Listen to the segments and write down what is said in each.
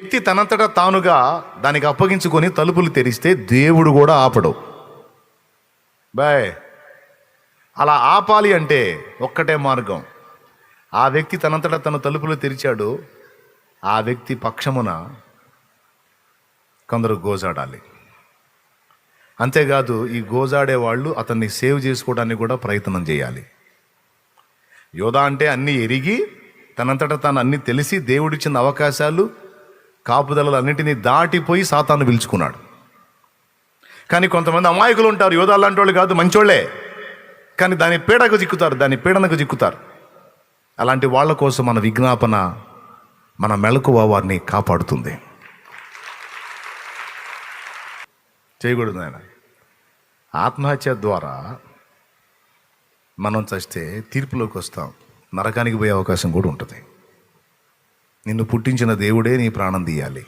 వ్యక్తి తనంతటా తానుగా దానికి అప్పగించుకొని తలుపులు తెరిస్తే దేవుడు కూడా ఆపడు. బాయ్. అలా ఆపాలి అంటే ఒక్కటే మార్గం. ఆ వ్యక్తి తనంతటా తన తలుపులు తెరిచాడు. ఆ వ్యక్తి పక్షమున కొందరు గోజాడాలి. అంతేకాదు ఈ గోజాడే వాళ్ళు అతన్ని సేవ్ చేసుకోవడానికి కూడా ప్రయత్నం చేయాలి. యోధా అంటే అన్నీ ఎరిగి తనంతట తను అన్ని తెలిసి దేవుడిచ్చిన అవకాశాలు కాపుదలన్నింటినీ దాటిపోయి సాతాను పిలుచుకున్నాడు. కానీ కొంతమంది అమాయకులు ఉంటారు. యోధాలు లాంటి వాళ్ళు కాదు మంచోళ్ళే కానీ దాని పీడకు చిక్కుతారు దాని పీడనకు చిక్కుతారు. అలాంటి వాళ్ళ కోసం మన విజ్ఞాపన మన మెలకువ వారిని కాపాడుతుంది. చేయకూడదు ఆయన ఆత్మహత్య ద్వారా మనం చస్తే తీర్పులోకి వస్తాం. నరకానికి పోయే అవకాశం కూడా ఉంటుంది. నిన్ను పుట్టించిన దేవుడే నీ ప్రాణం తీయాలి.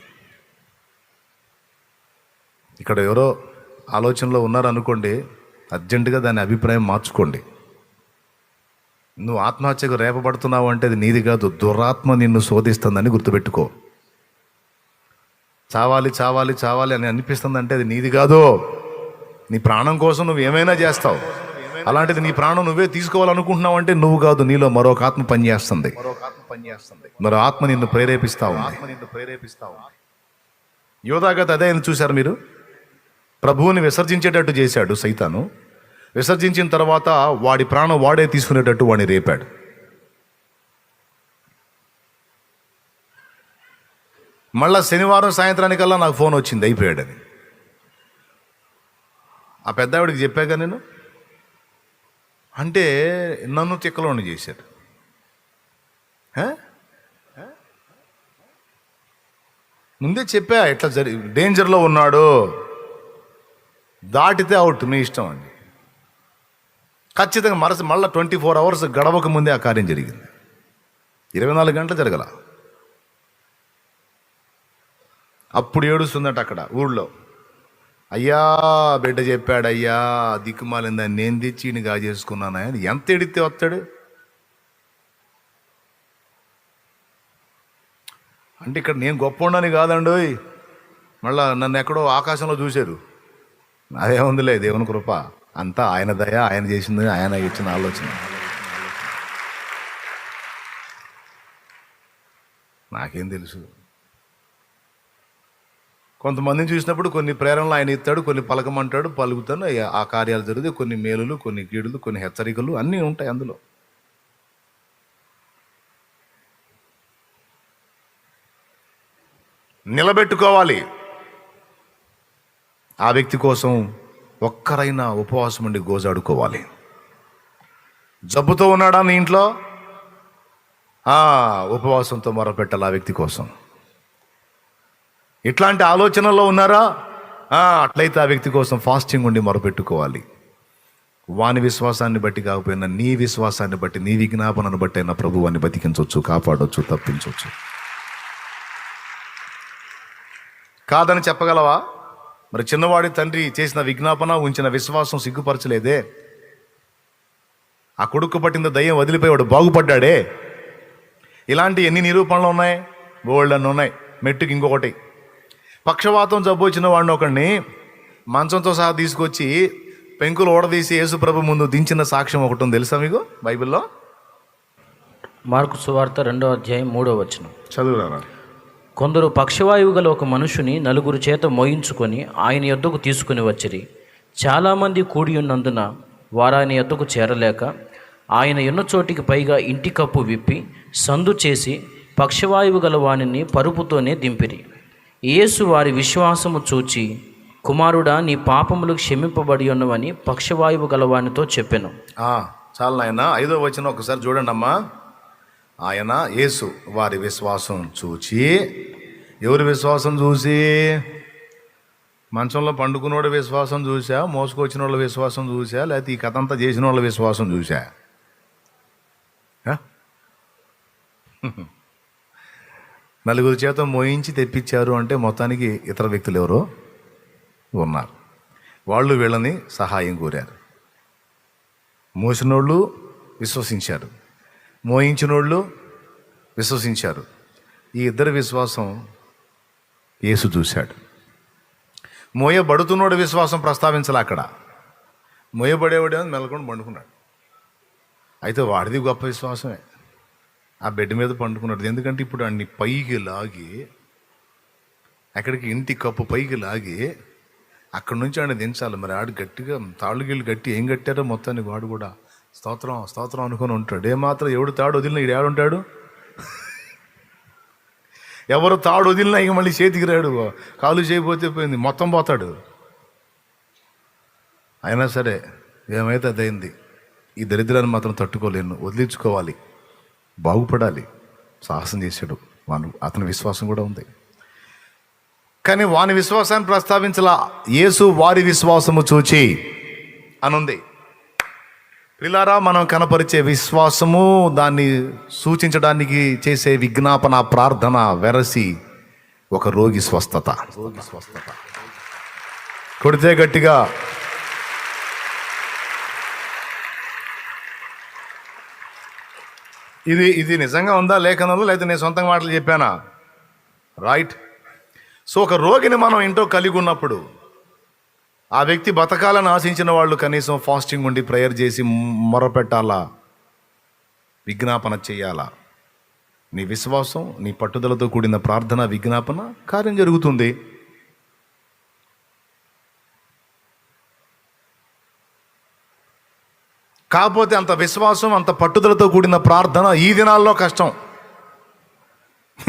ఇక్కడ ఎవరో ఆలోచనలో ఉన్నారనుకోండి అర్జెంటుగా దాని అభిప్రాయం మార్చుకోండి. నువ్వు ఆత్మహత్యకు రేపబడుతున్నావు అంటే అది నీది కాదు దురాత్మ నిన్ను శోధిస్తుందని గుర్తుపెట్టుకో. చావాలి చావాలి చావాలి అని అనిపిస్తుందంటే అది నీది కాదు. నీ ప్రాణం కోసం నువ్వు ఏమైనా చేస్తావు. అలాంటిది నీ ప్రాణం నువ్వే తీసుకోవాలనుకుంటున్నావు అంటే నువ్వు కాదు నీలో మరొక ఆత్మ పనిచేస్తుంది. మరో ఆత్మ నిన్ను ప్రేరేపిస్తావు. ఆత్మ నిన్ను ప్రేరేపిస్తావు యోధాగత అదే అని చూశారు మీరు? ప్రభువుని విసర్జించేటట్టు చేశాడు సైతాను. విసర్జించిన తర్వాత వాడి ప్రాణం వాడే తీసుకునేటట్టు వాడిని రేపాడు. మళ్ళా శనివారం సాయంత్రానికల్లా నాకు ఫోన్ వచ్చింది అయిపోయాడని. ఆ పెద్దావిడికి చెప్పాక నేను? అంటే నన్ను తిక్కలోని చేశాడు ముందే చెప్పా ఇట్లా జరి డేంజర్లో ఉన్నాడు. దాటితే అవుట్ మీ ఇష్టం అండి. ఖచ్చితంగా మరస మళ్ళీ ట్వంటీ ఫోర్ అవర్స్ గడవక ముందే ఆ కార్యం జరిగింది. ఇరవై నాలుగు గంటలు జరగల. అప్పుడు ఏడుస్తుందట అక్కడ ఊళ్ళో. అయ్యా బిడ్డ చెప్పాడు అయ్యా దిక్కుమాలిందా నేను తెచ్చి ఈయన గాజేసుకున్నాను ఆయన ఎంత ఎడితే వస్తాడు? అంటే ఇక్కడ నేను గొప్ప ఉండని కాదండి మళ్ళా నన్ను ఎక్కడో ఆకాశంలో చూశారు. అదే ఉందిలే దేవుని కృప. అంతా ఆయన దయ ఆయన చేసింది ఆయన ఇచ్చిన ఆలోచన. నాకేం తెలుసు. కొంతమందిని చూసినప్పుడు కొన్ని ప్రేరణలు ఆయన ఇస్తాడు కొన్ని పలకమంటాడు పలుకుతాను ఆ కార్యాలు జరుగుతాయి. కొన్ని మేలులు కొన్ని కీడులు కొన్ని హెచ్చరికలు అన్నీ ఉంటాయి అందులో. నిలబెట్టుకోవాలి. ఆ వ్యక్తి కోసం ఒక్కరైనా ఉపవాసం ఉండి గోజాడుకోవాలి. జబ్బుతో ఉన్నాడా నీ ఇంట్లో? ఉపవాసంతో మొరపెట్టాలి ఆ వ్యక్తి కోసం. ఇట్లాంటి ఆలోచనలో ఉన్నారా? అట్లయితే ఆ వ్యక్తి కోసం ఫాస్టింగ్ ఉండి మొరపెట్టుకోవాలి. వాని విశ్వాసాన్ని బట్టి కాకపోయినా నీ విశ్వాసాన్ని బట్టి నీ విజ్ఞాపనను బట్టి అయినా ప్రభువాన్ని బతికించవచ్చు కాపాడవచ్చు తప్పించవచ్చు. కాదని చెప్పగలవా? మరి చిన్నవాడి తండ్రి చేసిన విజ్ఞాపన ఉంచిన విశ్వాసం సిగ్గుపరచలేదే? ఆ కొడుకు పట్టిన దయ్యం వదిలిపోయాడు బాగుపడ్డాడే? ఇలాంటి ఎన్ని నిరూపణలు ఉన్నాయి? బోల్డ్ అన్ని ఉన్నాయి. మెట్టుకి ఇంకొకటి. పక్షవాతం జబ్బు వచ్చిన వాడిని ఒకడిని మంచంతో సహా తీసుకొచ్చి పెంకులు ఓడదీసి యేసుప్రభు ముందు దించిన సాక్ష్యం ఒకటి ఉంది. తెలుసా మీకు? బైబిల్లో? మార్కు సువార్త రెండో అధ్యాయం మూడో వచనం. చదువురారా? కొందరు పక్షవాయువు గల ఒక మనుషుని నలుగురు చేత మోయించుకొని ఆయన యొద్దకు తీసుకుని వచ్చిరి. చాలామంది కూడి ఉన్నందున వారు ఆయన యొద్దకు చేరలేక ఆయన ఎన్న చోటికి పైగా ఇంటి కప్పు విప్పి సందు చేసి పక్షవాయువు గల వానిని పరుపుతోనే దింపిరి. యేసు వారి విశ్వాసము చూచి కుమారుడా నీ పాపములు క్షమింపబడి ఉన్నవని పక్షవాయువు గలవానితో చెప్పాను. చాలా చాలు ఐదో వచ్చిన ఒకసారి చూడండి అమ్మా ఆయన యేసు వారి విశ్వాసం చూచి ఎవరి విశ్వాసం చూసి? మంచంలో పండుకున్నోడి విశ్వాసం చూసా మోసుకొచ్చిన వాళ్ళ విశ్వాసం చూసా లేకపోతే ఈ కథ అంతా చేసిన వాళ్ళ విశ్వాసం చూసా నలుగురు చేత మోయించి తెప్పించారు అంటే మొత్తానికి ఇతర వ్యక్తులు ఎవరో ఉన్నారు. వాళ్ళు వీళ్ళని సహాయం కోరారు. మోసినోళ్ళు విశ్వసించారు. మోయించినోళ్ళు విశ్వసించారు. ఈ ఇద్దరి విశ్వాసం యేసు చూశాడు. మోయబడుతున్నోడు విశ్వాసం ప్రస్తావించాలి అక్కడ. మోయబడేవాడేమో మెలకొని పండుకున్నాడు. అయితే వాడిది గొప్ప విశ్వాసమే. ఆ బెడ్ మీద పండుకున్నాడు ఎందుకంటే ఇప్పుడు అన్ని పైకి లాగి అక్కడికి ఇంటి కప్పు పైకి లాగి అక్కడ నుంచి ఆయన దించాలి. మరి ఆడు గట్టిగా తాళ్ళు గిళ్ళు గట్టి ఏం కట్టారో మొత్తానికి వాడు కూడా స్తోత్రం స్తోత్రం అనుకొని ఉంటాడు. ఏమాత్రం ఎవడు తాడు వదిలిన ఈడు ఏడుంటాడు ఎవరు తాడు వదిలినా ఇంక మళ్ళీ చేతికి రాడు. కాలు చేయకపోతే పోయింది మొత్తం పోతాడు. అయినా సరే ఏమైతే అదైంది. ఈ దరిద్రాన్ని మాత్రం తట్టుకోలేను. వదిలించుకోవాలి. బాగుపడాలి. సాహసం చేశాడు. వాను అతని విశ్వాసం కూడా ఉంది. కానీ వాని విశ్వాసాన్ని ప్రస్తావించలా యేసు వారి విశ్వాసము చూచి అనుంది. పిల్లారా మనం కనపరిచే విశ్వాసము దాన్ని సూచించడానికి చేసే విజ్ఞాపన ప్రార్థన వెరసి ఒక రోగి స్వస్థత. రోగి స్వస్థత. కొడితే గట్టిగా ఇది ఇది నిజంగా ఉందా లేఖనంలో? లేదా నేను సొంతంగా మాటలు చెప్పానా? రైట్ సో ఒక రోగిని మనం ఇంట్లో కలిగి ఉన్నప్పుడు ఆ వ్యక్తి బతకాలని ఆశించిన వాళ్ళు కనీసం ఫాస్టింగ్ ఉండి ప్రేయర్ చేసి మొరపెట్టాలా? విజ్ఞాపన చేయాలా? నీ విశ్వాసం నీ పట్టుదలతో కూడిన ప్రార్థన విజ్ఞాపన కార్యం జరుగుతుంది. కాకపోతే అంత విశ్వాసం అంత పట్టుదలతో కూడిన ప్రార్థన ఈ దినాల్లో కష్టం.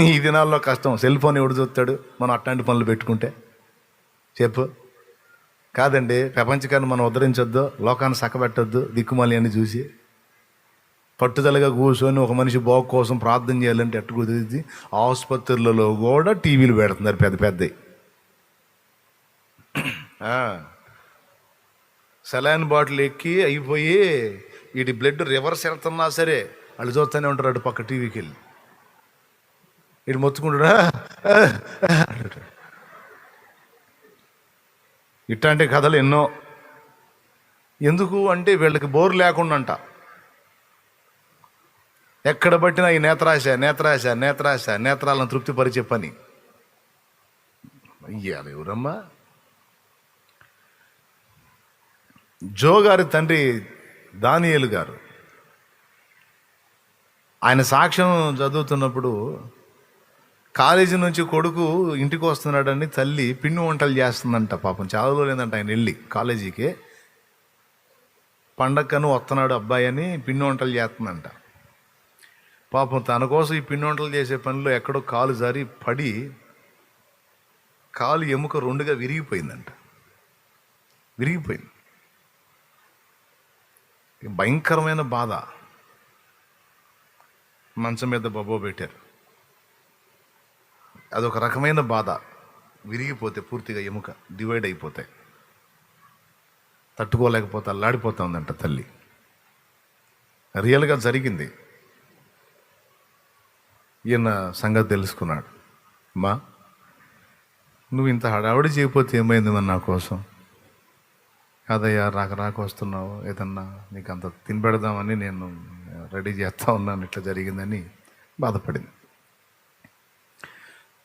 ఈ దినాల్లో కష్టం. సెల్ ఫోన్ ఎవడు చూస్తాడు? మనం అట్లాంటి పనులు పెట్టుకుంటే. చెప్పు. కాదండి ప్రపంచకాన్ని మనం ఉద్ధరించొద్దు లోకాన్ని సక్కబెట్టొద్దు దిక్కుమాలి అని చూసి. పట్టుదలగా కూర్చొని ఒక మనిషి బాగు కోసం ప్రార్థన చేయాలంటే ఎట్టు కుదిరింది ఆసుపత్రులలో కూడా టీవీలు పెడుతున్నారు పెద్ద పెద్దవి సెలైన్ బాటిల్ ఎక్కి అయిపోయి వీటి బ్లడ్ రివర్స్ వెళ్తున్నా సరే వాళ్ళు చూస్తూనే ఉంటారు అటు పక్క టీవీకి వెళ్ళి. వీడు మొత్తుకుంటాడా? ఇట్లాంటి కథలు ఎన్నో. ఎందుకు అంటే వీళ్ళకి బోర్ లేకుండా అంట ఎక్కడ పట్టినా ఈ నేత్రాశ నేత్రాశ నేత్రాశ నేత్రాలను తృప్తిపరిచే పని. అయ్యాలి ఎవరమ్మా? జో గారి తండ్రి దానియలు గారు. ఆయన సాక్ష్యం చదువుతున్నప్పుడు కాలేజీ నుంచి కొడుకు ఇంటికి వస్తున్నాడని తల్లి పిండి వంటలు చేస్తుందంట పాపం. చాలా ఆయన వెళ్ళి కాలేజీకి. పండక్కను వస్తున్నాడు అబ్బాయి అని పిండి వంటలు చేస్తుందంట. పాపం తన కోసం ఈ పిండి వంటలు చేసే పనిలో ఎక్కడో కాలు జారి పడి కాలు ఎముక రెండుగా విరిగిపోయిందంట. విరిగిపోయింది. భయంకరమైన బాధ. మంచం మీద బొబ్బో పెట్టారు. అదొక రకమైన బాధ. విరిగిపోతే పూర్తిగా ఎముక డివైడ్ అయిపోతాయి. తట్టుకోలేకపోతే అల్లాడిపోతా ఉందంట తల్లి. రియల్గా జరిగింది. ఈయన సంగతి తెలుసుకున్నాడు. మా నువ్వు ఇంత హడావిడి చేయకపోతే ఏమైంది మరి నా కోసం? కాదయ్యా రాక రాక వస్తున్నావు ఏదన్నా నీకు అంత తినబెడదామని నేను రెడీ చేస్తా ఉన్నాను ఇట్లా జరిగిందని బాధపడింది.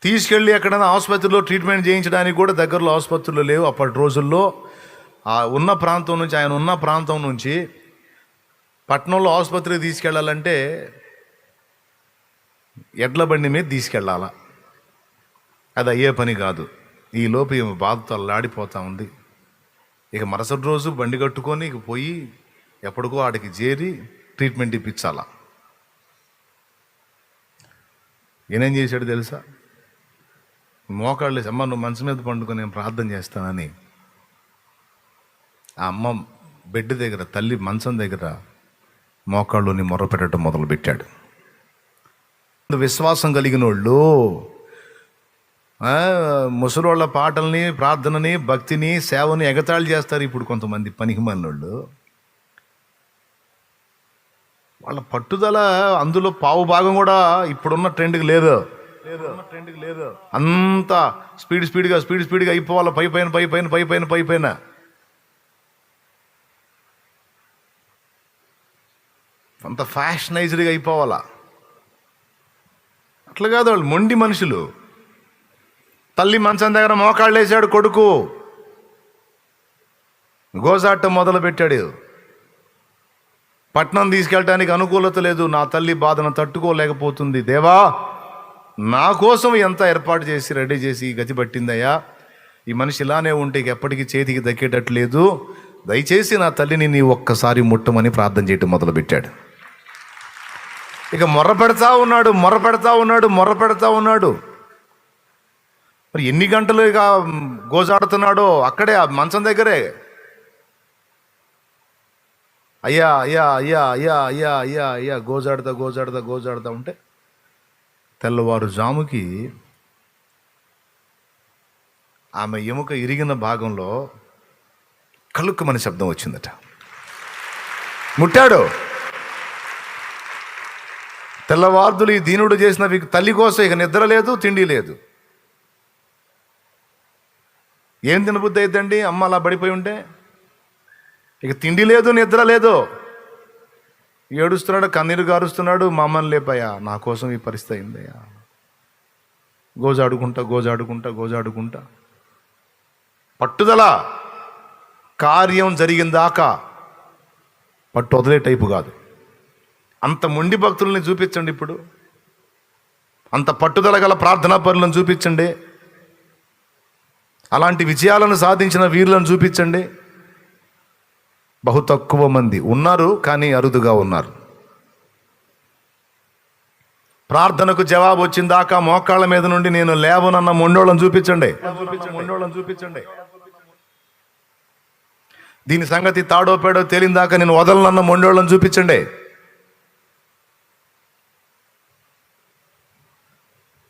తీసుకెళ్ళి ఎక్కడైనా ఆసుపత్రిలో ట్రీట్మెంట్ చేయించడానికి కూడా దగ్గరలో ఆసుపత్రులు లేవు. అప్పటి రోజుల్లో ఆ ఉన్న ప్రాంతం నుంచి ఆయన ఉన్న ప్రాంతం నుంచి పట్టణంలో ఆసుపత్రికి తీసుకెళ్ళాలంటే ఎడ్ల బండి మీద తీసుకెళ్ళాలా? అది అయ్యే పని కాదు. ఈ లోపు ఈమె బాధతో లాడిపోతూ ఉంది. ఇక మరుసటి రోజు బండి కట్టుకొని ఇక పోయి ఎప్పటికో ఆడికి చేరి ట్రీట్మెంట్ ఇప్పించాలా. ఈయనేం చేశాడు తెలుసా? మోకాళ్ళు అమ్మ నువ్వు మంచం మీద పండుకొని నేను ప్రార్థన చేస్తానని. ఆ అమ్మ బెడ్ దగ్గర తల్లి మంచం దగ్గర మోకాళ్ళుని మొర్ర పెట్టడం మొదలుపెట్టాడు. విశ్వాసం కలిగిన వాళ్ళు ముసలోళ్ళ పాటల్ని ప్రార్థనని భక్తిని సేవని ఎగతాళి చేస్తారు ఇప్పుడు కొంతమంది పనికి వాళ్ళ పట్టుదల అందులో పావు భాగం కూడా ఇప్పుడున్న ట్రెండ్కి లేదు ట్రెండ్కి లేదు. అంత స్పీడ్ స్పీడ్గా స్పీడ్ స్పీడ్గా అయిపోవాలి పై పైన పై పైన పై పైన పై పైన. అంత ఫ్యాషనైజ్డ్గా అయిపోవాలా. అట్లా కాదు వాళ్ళు మొండి మనుషులు. తల్లి మంచం దగ్గర మోకాళ్ళు వేసాడు కొడుకు. గోజాటం మొదలు పెట్టాడు పట్నం తీసుకెళ్ళటానికి అనుకూలత లేదు. నా తల్లి బాధను తట్టుకోలేకపోతుంది. దేవా నా కోసం ఎంత ఏర్పాటు చేసి రెడీ చేసి గతి పట్టిందయ్యా? ఈ మనిషి ఇలానే ఉంటే ఇక ఎప్పటికీ చేతికి దక్కేటట్టు లేదు. దయచేసి నా తల్లిని నీ ఒక్కసారి ముట్టమని ప్రార్థన చేయటం మొదలుపెట్టాడు. ఇక మొర్ర పెడతా ఉన్నాడు మొర్ర పెడతా ఉన్నాడు మొర్ర పెడతా ఉన్నాడు. మరి ఎన్ని గంటలు ఇక గోజాడుతున్నాడో అక్కడే ఆ మంచం దగ్గరే. అయ్యా అయ్యా అయ్యా అయ్యా అయ్యా అయ్యా అయ్యా గోజాడుతా గోజాడుతా గోజాడుతా ఉంటే తెల్లవారుజాముకి ఆమె ఎముక ఇరిగిన భాగంలో కలుక్కుమని శబ్దం వచ్చిందట. ముట్టాడు. తెల్లవార్దులు ఈ దీనుడు చేసిన తల్లి కోసం ఇక నిద్ర లేదు తిండి లేదు. ఏం తినబుద్ధి అయిద్దండి? అమ్మ అలా పడిపోయి ఉంటే? ఇక తిండి లేదు నిద్ర లేదు. ఏడుస్తున్నాడు కన్నీరు గారుస్తున్నాడు మా అమ్మని లేపయ్యా నా కోసం ఈ పరిస్థితి అయిందయ్యా. గోజాడుకుంటా గోజాడుకుంటా గోజాడుకుంటా. పట్టుదల కార్యం జరిగిందాకా పట్టు వదిలే టైపు కాదు. అంత మొండి భక్తుల్ని చూపించండి ఇప్పుడు. అంత పట్టుదల గల ప్రార్థనా పనులను చూపించండి. అలాంటి విజయాలను సాధించిన వీరులను చూపించండి. బహు తక్కువ మంది ఉన్నారు కానీ అరుదుగా ఉన్నారు. ప్రార్థనకు జవాబు వచ్చిందాకా మోకాళ్ళ మీద నుండి నేను లేవనన్న మొండోళ్ళని చూపించండి. మొండోళ్ళని చూపించండి. దీని సంగతి తాడో పేడో తేలిందాక నేను వదలనన్న మొండోళ్ళని చూపించండి.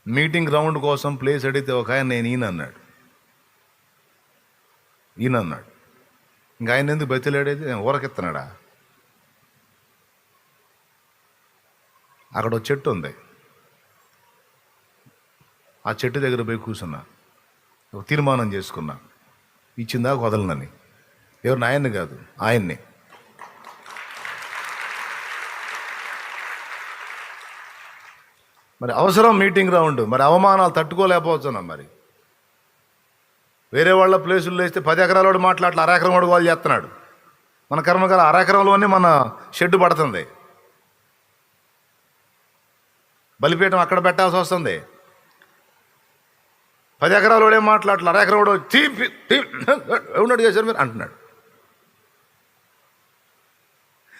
మీటింగ్ రౌండ్ కోసం ప్లేస్ అడిగితే ఒక ఆయన నేను ఈయన అన్నాడు ఈయన అన్నాడు ఇంకా ఆయన ఎందుకు బతిలాడేది? ఊరకెత్తనాడా? అక్కడ ఒక చెట్టు ఉంది. ఆ చెట్టు దగ్గర పోయి కూర్చున్నా. ఒక తీర్మానం చేసుకున్నా. ఇచ్చిందా వదలనని. ఎవరు ఆయన్ని కాదు ఆయన్ని. మరి అవసరం మీటింగ్ రౌండ్. మరి అవమానాలు తట్టుకోలేకపోతున్నాం మరి. వేరే వాళ్ళ ప్లేసుల్లో వేస్తే పది ఎకరాల వాడు మాట్లాడలే అరెకరం వాడు వాళ్ళు చేస్తున్నాడు. మన కర్మకాల అరెకరంలోనే మన షెడ్ పడుతుంది. బలిపీఠం అక్కడ పెట్టాల్సి వస్తుంది. పది ఎకరాలు వాడే మాట్లాడలే అరెకరం వాడు తీపి ఉన్నాడు చేశారు మీరు? అంటున్నాడు.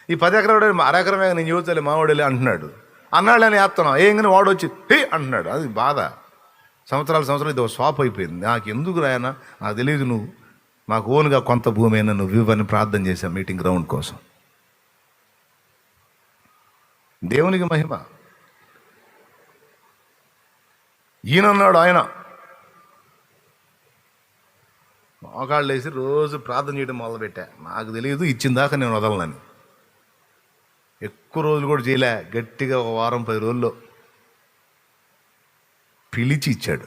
ఈ పది ఎకరాలు అరెకరమే నేను యువతలే మావాడలే అంటున్నాడు. అన్నాళ్ళని వేస్తున్నాం ఏం కానీ వాడు వచ్చి అంటున్నాడు. అది బాధ. సంవత్సరాల సంవత్సరాలు ఇది ఒక స్వాప్ అయిపోయింది. నాకు ఎందుకు రాయనా? నాకు తెలియదు నువ్వు. మాకు ఓన్గా కొంత భూమి అయినా నువ్వు ఇవ్వని ప్రార్థన చేశాను మీటింగ్ గ్రౌండ్ కోసం. దేవునికి మహిమ. ఈయనన్నాడు ఆయన. మోకాళ్ళు వేసి రోజు ప్రార్థన చేయడం మొదలుపెట్టా. నాకు తెలియదు ఇచ్చిన దాకా నేను వదలనని. ఎక్కువ రోజులు కూడా చేయలే. గట్టిగా ఒక వారం పది రోజుల్లో. పిలిచి ఇచ్చాడు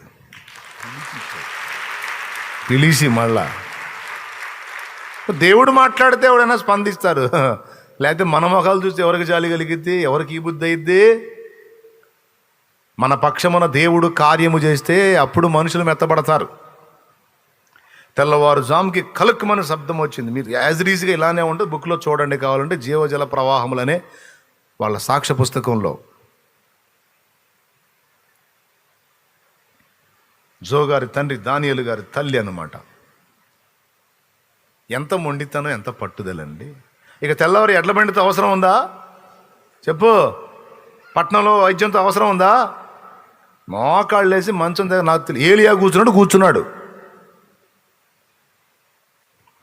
పిలిచి మళ్ళా. దేవుడు మాట్లాడితే ఎవడైనా స్పందిస్తారు. లేకపోతే మన మొఖాలు చూస్తే ఎవరికి జాలి కలిగిద్ది? ఎవరికి ఈ బుద్ధి అయిద్ది? మన పక్షమున దేవుడు కార్యము చేస్తే అప్పుడు మనుషులు మెత్తబడతారు. తెల్లవారుజాముకి కలుక్కుమని శబ్దం వచ్చింది. మీరు యాజ్ రీజ్గా ఇలానే ఉంటుంది బుక్లో చూడండి కావాలంటే జీవజల ప్రవాహములనే వాళ్ళ సాక్ష్య పుస్తకంలో. జో గారి తండ్రి దానియలు గారి తల్లి అనమాట ఎంత మొండితనం ఎంత పట్టుదలండి. ఇక తెల్లవారి ఎడ్ల బండితో అవసరం ఉందా? చెప్పు. పట్నంలో వైద్యంతో అవసరం ఉందా? మోకాళ్ళేసి మంచం దగ్గర నాకు తెలియదు ఏలియా కూర్చున్నాడు కూర్చున్నాడు.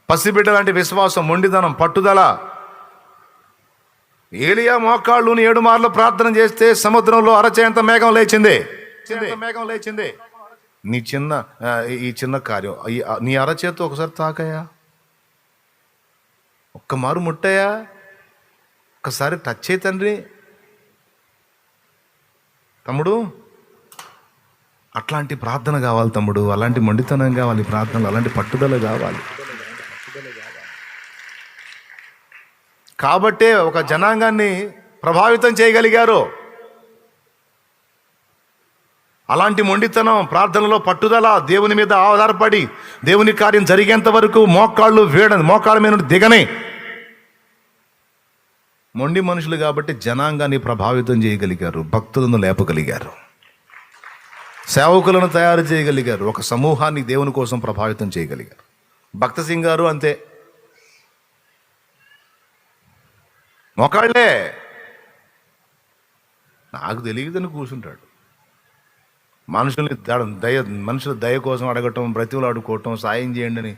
పసిబిడ్డ లాంటి విశ్వాసం మొండితనం పట్టుదల. ఏలియా మోకాళ్ళుని ఏడు మార్లు ప్రార్థన చేస్తే సముద్రంలో అరచేంత మేఘం లేచింది. మేఘం లేచింది. నీ చిన్న ఈ చిన్న కార్యం. నీ అరచేత ఒకసారి తాకయా ఒక్క మారు ముట్టయా ఒక్కసారి టచ్ అయి తండ్రి. తమ్ముడు అట్లాంటి ప్రార్థన కావాలి తమ్ముడు. అలాంటి మొండితనం కావాలి ప్రార్థనలు అలాంటి పట్టుదల కావాలి. కాబట్టే ఒక జనాంగాన్ని ప్రభావితం చేయగలిగారు. అలాంటి మొండితనం ప్రార్థనలో పట్టుదల దేవుని మీద ఆధారపడి దేవుని కార్యం జరిగేంత వరకు మోకాళ్ళు వేడ మోకాళ్ళ మీద దిగనే. మొండి మనుషులు కాబట్టి జనాంగాన్ని ప్రభావితం చేయగలిగారు భక్తులను లేపగలిగారు. సేవకులను తయారు చేయగలిగారు ఒక సమూహాన్ని దేవుని కోసం ప్రభావితం చేయగలిగారు. భక్త సింగ్ గారు అంతే. మొకాళ్ళే. నాకు తెలియదని కూర్చుంటాడు మనుషుల్ని దయ మనుషుల దయ కోసం అడగటం బ్రతివులాడుకోవటం సాయం చేయండి అని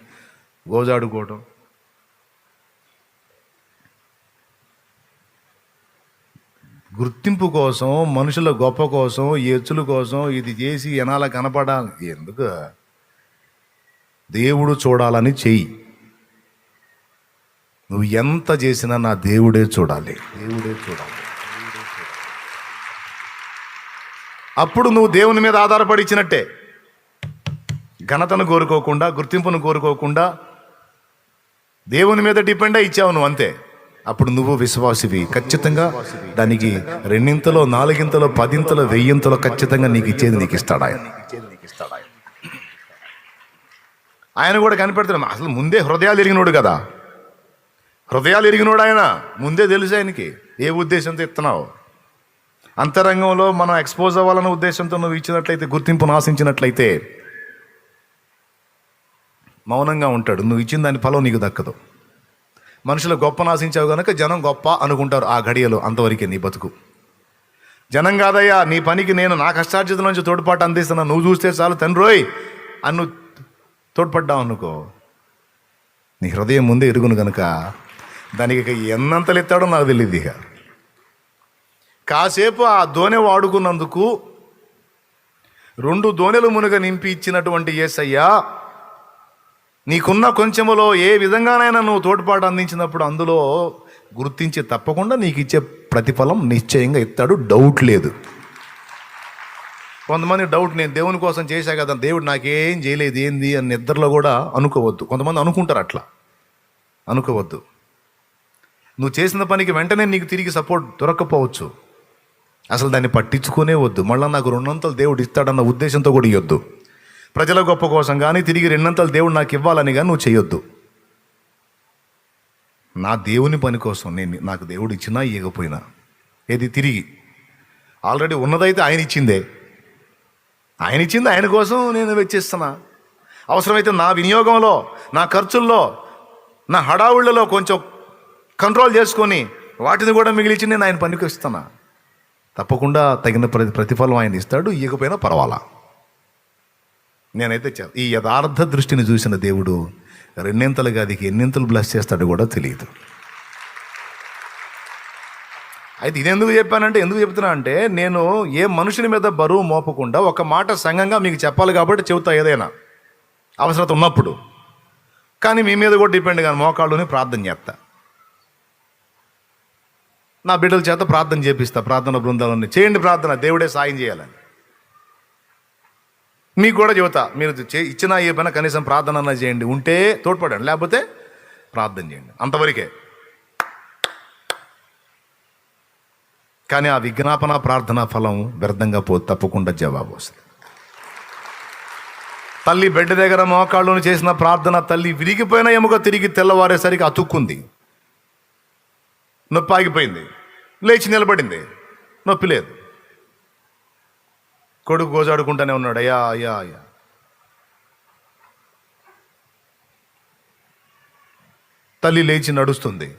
గోజాడుకోవటం. గుర్తింపు కోసం మనుషుల గొప్ప కోసం ఎచ్చుల కోసం ఇది చేసి ఎనాల కనపడాలి? ఎందుకు? దేవుడు చూడాలని చెయ్యి. నువ్వు ఎంత చేసినా నా దేవుడే చూడాలి. దేవుడే చూడాలి. అప్పుడు నువ్వు దేవుని మీద ఆధారపడి ఇచ్చినట్టే. ఘనతను కోరుకోకుండా గుర్తింపును కోరుకోకుండా దేవుని మీద డిపెండ్ అయి ఇచ్చావు నువ్వు అంతే. అప్పుడు నువ్వు విశ్వాసివి. ఖచ్చితంగా దానికి రెండింతలో నాలుగింతలో పదింతలో వెయ్యింతలో ఖచ్చితంగా నీకు ఇచ్చేది నీకు ఇస్తాడు ఆయన. ఆయన కూడా కనిపెడుతున్నాం అసలు ముందే హృదయాలు ఎరిగినోడు కదా. హృదయాలు ఎరిగినోడు ఆయన. ముందే తెలుసు ఆయనకి. ఏ ఉద్దేశంతో ఇస్తున్నావు అంతరంగంలో మనం ఎక్స్పోజ్ అవ్వాలన్న ఉద్దేశంతో నువ్వు ఇచ్చినట్లయితే గుర్తింపును ఆశించినట్లయితే మౌనంగా ఉంటాడు. నువ్వు ఇచ్చిన దాని ఫలం నీకు దక్కదు. మనుషులు గొప్ప నాశించావు కనుక జనం గొప్ప అనుకుంటారు ఆ ఘడియలో అంతవరకే నీ బతుకు. జనం కాదయ్యా నీ పనికి నేను నా కష్టార్జిత నుంచి తోడ్పాటు అందిస్తున్నా. నువ్వు చూస్తే చాలు తండ్రోయ్ అని నువ్వు తోడ్పడ్డావు అనుకో. నీ హృదయం ముందే ఎరుగును కనుక దానికి ఎన్నంతలు ఎత్తాడో నాకు తెలియదు ఇక. కాసేపు ఆ దోణె వాడుకున్నందుకు రెండు దోణెలు మునుగ నింపి ఇచ్చినటువంటి ఏసయ్యా నీకున్న కొంచెములో ఏ విధంగానైనా నువ్వు తోడ్పాటు అందించినప్పుడు అందులో గుర్తించి తప్పకుండా నీకు ఇచ్చే ప్రతిఫలం నిశ్చయంగా ఇస్తాడు. డౌట్ లేదు. కొంతమంది డౌట్ నేను దేవుని కోసం చేశా కదా దేవుడు నాకేం చేయలేదు ఏంది అని నిద్రలో కూడా అనుకోవద్దు. కొంతమంది అనుకుంటారు అట్లా. అనుకోవద్దు. నువ్వు చేసిన పనికి వెంటనే నీకు తిరిగి సపోర్ట్ దొరక్కపోవచ్చు. అసలు దాన్ని పట్టించుకునే వద్దు. మళ్ళీ నాకు రెండంతలు దేవుడు ఇస్తాడన్న ఉద్దేశంతో కూడా ఇవ్వద్దు ప్రజల గొప్ప కోసం కానీ తిరిగి రెండంతలు దేవుడు నాకు ఇవ్వాలని కానీ నువ్వు చేయొద్దు నా దేవుని పని కోసం నేను నాకు దేవుడు ఇచ్చినా ఇవ్వకపోయినా ఏది తిరిగి. ఆల్రెడీ ఉన్నదైతే ఆయన ఇచ్చిందే. ఆయన ఇచ్చింది ఆయన కోసం నేను వెచ్చిస్తున్నా. అవసరమైతే నా వినియోగంలో నా ఖర్చుల్లో నా హడావుళ్ళలో కొంచెం కంట్రోల్ చేసుకొని వాటిని కూడా మిగిలిచి నేను ఆయన పనికి ఇస్తున్నా తప్పకుండా తగిన ప్రతి ప్రతిఫలం ఆయన ఇస్తాడు ఇవ్వకపోయినా పర్వాలా. నేనైతే ఈ యథార్థ దృష్టిని చూసిన దేవుడు రెండింతలు గదికి ఎన్నింతలు బ్లెస్ చేస్తాడో కూడా తెలియదు. అయితే ఇది ఎందుకు చెప్పానంటే ఎందుకు చెప్తున్నా అంటే నేను ఏ మనుషుని మీద బరువు మోపకుండా ఒక మాట సంఘంగా మీకు చెప్పాలి కాబట్టి చెబుతా ఏదైనా. అవసరత ఉన్నప్పుడు. కానీ మీ మీద కూడా డిపెండ్ కానీ మోకాళ్ళుని ప్రార్థన చేస్తా. నా బిడ్డల చేత ప్రార్థన చేపిస్తా ప్రార్థన బృందాలని చేయండి ప్రార్థన దేవుడే సాయం చేయాలని. మీకు కూడా చెబుతా మీరు చే- ఇచ్చినా ఏ పైన కనీసం ప్రార్థన అన్నా చేయండి. ఉంటే తోడ్పడండి లేకపోతే ప్రార్థన చేయండి. అంతవరకే. కానీ ఆ విజ్ఞాపన ప్రార్థన ఫలం వ్యర్థంగా పో తప్పకుండా జవాబు వస్తుంది. తల్లి బిడ్డ దగ్గర మోకాళ్ళను చేసిన ప్రార్థన తల్లి విరిగిపోయిన ఎముక తిరిగి తెల్లవారేసరికి అతుక్కుంది. నొప్పి ఆగిపోయింది. లేచి నిలబడింది. నొప్పి లేదు. కొడుకు గోజాడుకుంటానే ఉన్నాడు. అయ్యా అయ్యా అయ్యా. తల్లి లేచి నడుస్తుంది.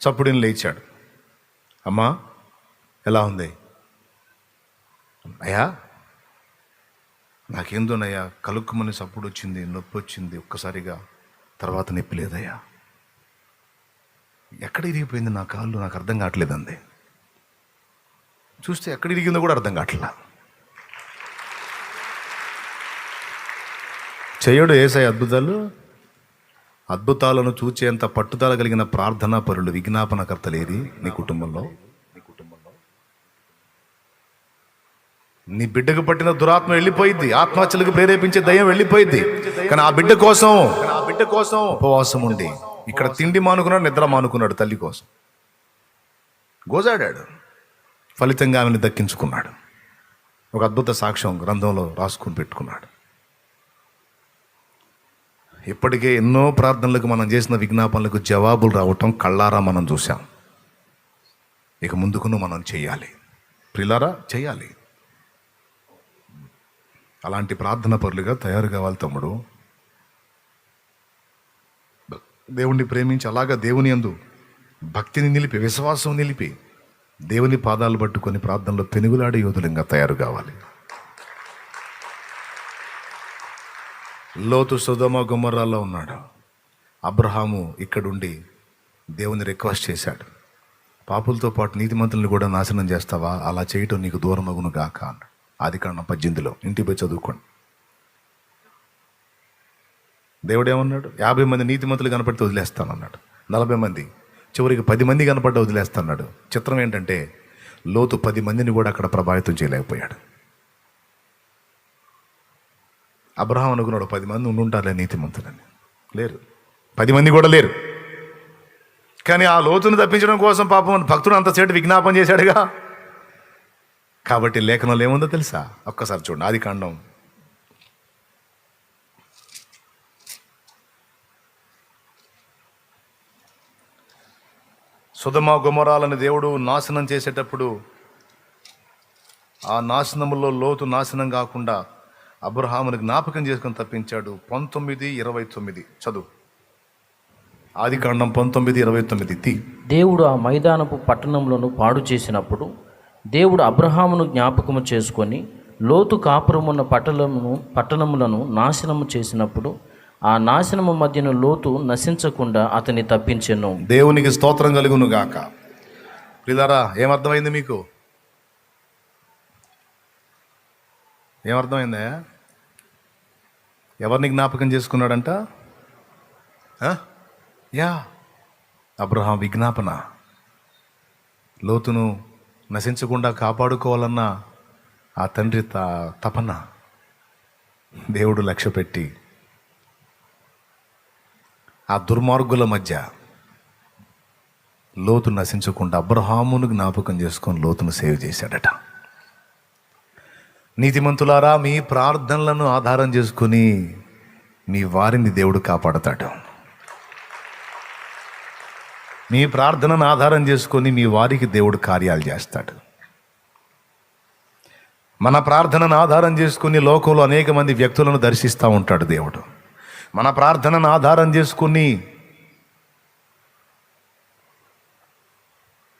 చప్పుడిని లేచాడు. అమ్మా ఎలా ఉంది? అయ్యా నాకేందోనయ్యా? కలుక్కుమని చప్పుడు వచ్చింది నొప్పి వచ్చింది ఒక్కసారిగా తర్వాత నొప్పి లేదయ్యా. ఎక్కడ ఇరిగిపోయింది నా కాళ్ళు? నాకు అర్థం కావట్లేదండి. చూస్తే ఎక్కడ ఇరిగిందో కూడా అర్థం కావట్లా. చేయడు ఏసై అద్భుతాలు. అద్భుతాలను చూచేంత పట్టుదల కలిగిన ప్రార్థనా పరులు విజ్ఞాపనకర్తలేరి నీ కుటుంబంలో. నీ కుటుంబంలో నీ బిడ్డకు పట్టిన దురాత్మ వెళ్ళిపోయింది ఆత్మహత్యలకు ప్రేరేపించే దయ్యం వెళ్ళిపోయింది కానీ ఆ బిడ్డ కోసం ఆ బిడ్డ కోసం ఉపవాసం ఉండి ఇక్కడ తిండి మానుకున్నాడు నిద్ర మానుకున్నాడు తల్లి కోసం. గోజాడాడు. ఫలితంగా ఆమెను దక్కించుకున్నాడు. ఒక అద్భుత సాక్ష్యం గ్రంథంలో రాసుకుని పెట్టుకున్నాడు. ఇప్పటికే ఎన్నో ప్రార్థనలకు మనం చేసిన విజ్ఞాపనలకు జవాబులు రావటం కళ్ళారా మనం చూసాం ఇక ముందుకును మనం చేయాలి. ప్రిలారా చేయాలి. అలాంటి ప్రార్థన పరులుగా తయారు కావాలి తమ్ముడు దేవుణ్ణి ప్రేమించి అలాగా దేవుని అందు భక్తిని నిలిపి విశ్వాసం నిలిపి దేవుని పాదాలు పట్టుకొని ప్రార్థనలో పెనుగులాడే యోధులంగా తయారు కావాలి. లోతు సుధమ గుమ్మరాల్లో ఉన్నాడు. అబ్రహాము ఇక్కడుండి దేవుని రిక్వెస్ట్ చేశాడు. పాపులతో పాటు నీతిమంతుల్ని కూడా నాశనం చేస్తావా? అలా చేయటం నీకు దూరమగును గాక అన్నాడు. ఆది కారణం పద్దెనిమిదిలో ఇంటి పోయి చదువుకోండి. దేవుడు ఏమన్నాడు యాభై మంది నీతిమంతులు కనపడితే వదిలేస్తానన్నాడు నలభై మంది. చివరికి పది మంది కనపడ్డ వదిలేస్తున్నాడు చిత్రం ఏంటంటే లోతు పది మందిని కూడా అక్కడ ప్రభావితం చేయలేకపోయాడు. అబ్రహాం అనుకున్నాడు పది మంది ఉండుంటారులే నీతిమంతులని. లేరు. పది మంది కూడా లేరు. కానీ ఆ లోతును తప్పించడం కోసం పాపం భక్తుడు అంతసేటు విజ్ఞాపం చేశాడుగా. కాబట్టి లేఖనంలో ఏముందో తెలుసా? ఒక్కసారి చూడండి. ఆది కాండం సుధమ గుమరాలని దేవుడు నాశనం చేసేటప్పుడు ఆ నాశనములో లోతు నాశనం కాకుండా అబ్రహాముని జ్ఞాపకం చేసుకొని తప్పించాడు. పంతొమ్మిది ఇరవై తొమ్మిది. చదువు. ఆది కాండం పంతొమ్మిది ఇరవై తొమ్మిది. తి. దేవుడు ఆ మైదానపు పట్టణములను పాడు చేసినప్పుడు దేవుడు అబ్రహామును జ్ఞాపకము చేసుకొని లోతు కాపురమున్న పట్టణమును పట్టణములను నాశనము చేసినప్పుడు ఆ నాశనము మధ్యన లోతు నశించకుండా అతన్ని తప్పించెను. దేవునికి స్తోత్రం కలుగును గాక. ప్రిలారా ఏమర్థమైంది మీకు? ఏమర్థమైందా? ఎవరిని జ్ఞాపకం చేసుకున్నాడంట? యా అబ్రహాం విజ్ఞాపన. లోతును నశించకుండా కాపాడుకోవాలన్న ఆ తండ్రి త తపన. దేవుడు లక్ష్య పెట్టి ఆ దుర్మార్గుల మధ్య లోతు నశించకుండా అబ్రహామును జ్ఞాపకం చేసుకొని లోతును సేవ్ చేశాడట. నీతిమంతులారా మీ ప్రార్థనలను ఆధారం చేసుకుని మీ వారిని దేవుడు కాపాడతాడు. మీ ప్రార్థనను ఆధారం చేసుకొని మీ వారికి దేవుడు కార్యాలు చేస్తాడు. మన ప్రార్థనను ఆధారం చేసుకుని లోకంలో అనేక మంది వ్యక్తులను దర్శిస్తూ ఉంటాడు దేవుడు. మన ప్రార్థనను ఆధారం చేసుకుని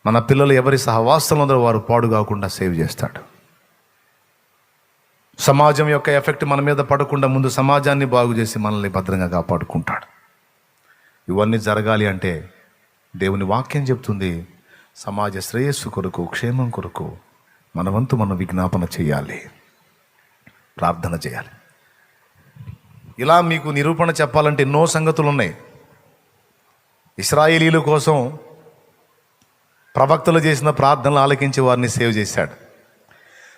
మన పిల్లలు ఎవరి సహవాసంలో వారు పాడు కాకుండా సేవ్ చేస్తాడు. సమాజం యొక్క ఎఫెక్ట్ మన మీద పడకుండా ముందు సమాజాన్ని బాగు చేసి మనల్ని భద్రంగా కాపాడుకుంటాడు. ఇవన్నీ జరగాలి అంటే దేవుని వాక్యం చెప్తుంది సమాజ శ్రేయస్సు కొరకు క్షేమం కొరకు మన వంతు మనం విజ్ఞాపన చేయాలి ప్రార్థన చేయాలి. ఇలా మీకు నిరూపణ చెప్పాలంటే ఎన్నో సంగతులు ఉన్నాయి ఇస్రాయేలీల కోసం ప్రవక్తలు చేసిన ప్రార్థనలు ఆలకించి వారిని సేవ్ చేశాడు.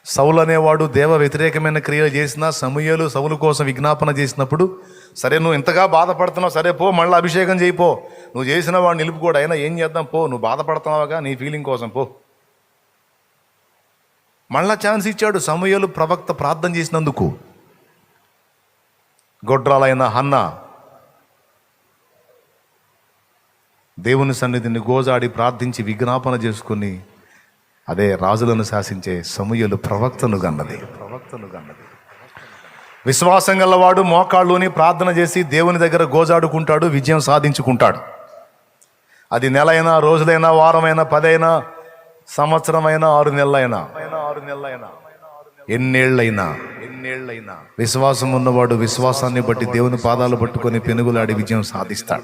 సౌలు అనేవాడు దేవ వ్యతిరేకమైన క్రియలు చేసినా సమూహలు సౌలు కోసం విజ్ఞాపన చేసినప్పుడు సరే నువ్వు ఇంతగా బాధపడుతున్నావు సరే పో మళ్ళీ అభిషేకం చేయిపో నువ్వు చేసిన వాడు నిలుపుకోడు అయినా ఏం చేద్దాం పో. నువ్వు బాధపడుతున్నావుగా నీ ఫీలింగ్ కోసం పో. మళ్ళా ఛాన్స్ ఇచ్చాడు. సమూహలు ప్రవక్త ప్రార్థన చేసినందుకు. గొడ్రాలైన హన్న దేవుని సన్నిధిని గోజాడి ప్రార్థించి విజ్ఞాపన చేసుకుని అదే రాజులను శాసించే సమయలు ప్రవక్తను గన్నది. ప్రవక్తను గన్నది. విశ్వాసం గలవాడు మోకాళ్ళుని ప్రార్థన చేసి దేవుని దగ్గర గోజాడుకుంటాడు విజయం సాధించుకుంటాడు. అది నెలైనా రోజులైనా వారమైనా పదైనా సంవత్సరమైనా ఆరు నెలలైనా. ఆరు నెలలైనా ఎన్నేళ్ళైనా ఎన్నేళ్ళైనా విశ్వాసం ఉన్నవాడు విశ్వాసాన్ని బట్టి దేవుని పాదాలు పట్టుకొని పెనుగులాడి విజయం సాధిస్తాడు.